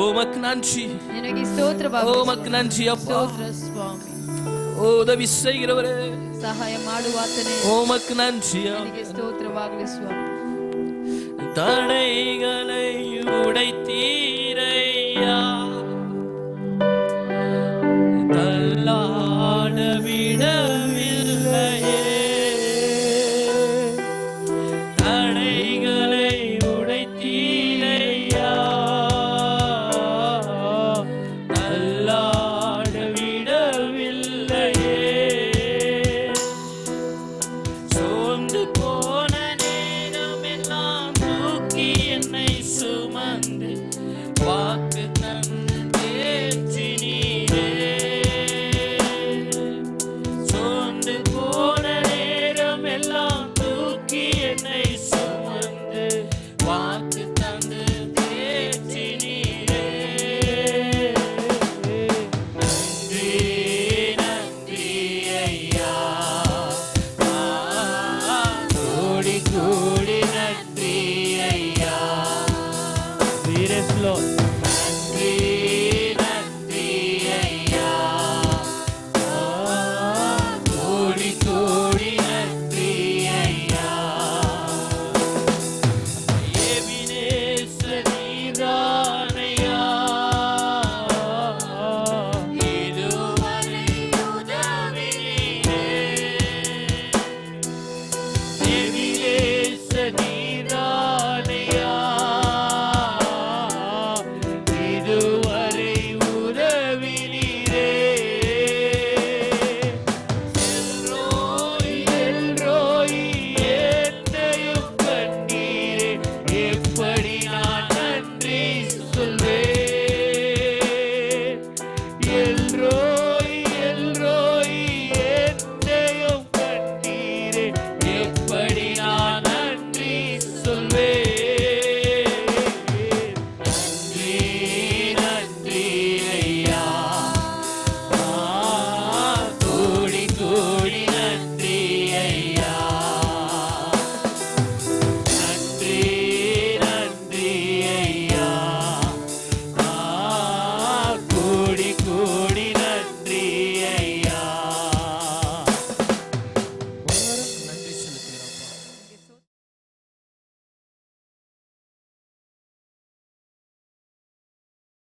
உமக்கு நன்றி. ನಿನಗೆ ಸ್ತೋತ್ರವಾಗಲಿ உமக்கு நன்றி அப்பா. ಸ್ತೋತ್ರ ಸ್ವಾಮಿ ஓ, உதவி செய்கிறவரே. ಸಹಾಯ ಮಾಡುವಾತನೇ உமக்கு நன்றி ನಿನಗೆ ಸ್ತೋತ್ರವಾಗಲಿ ಸ್ವಾಮಿ தடைகளை உடைத்தீ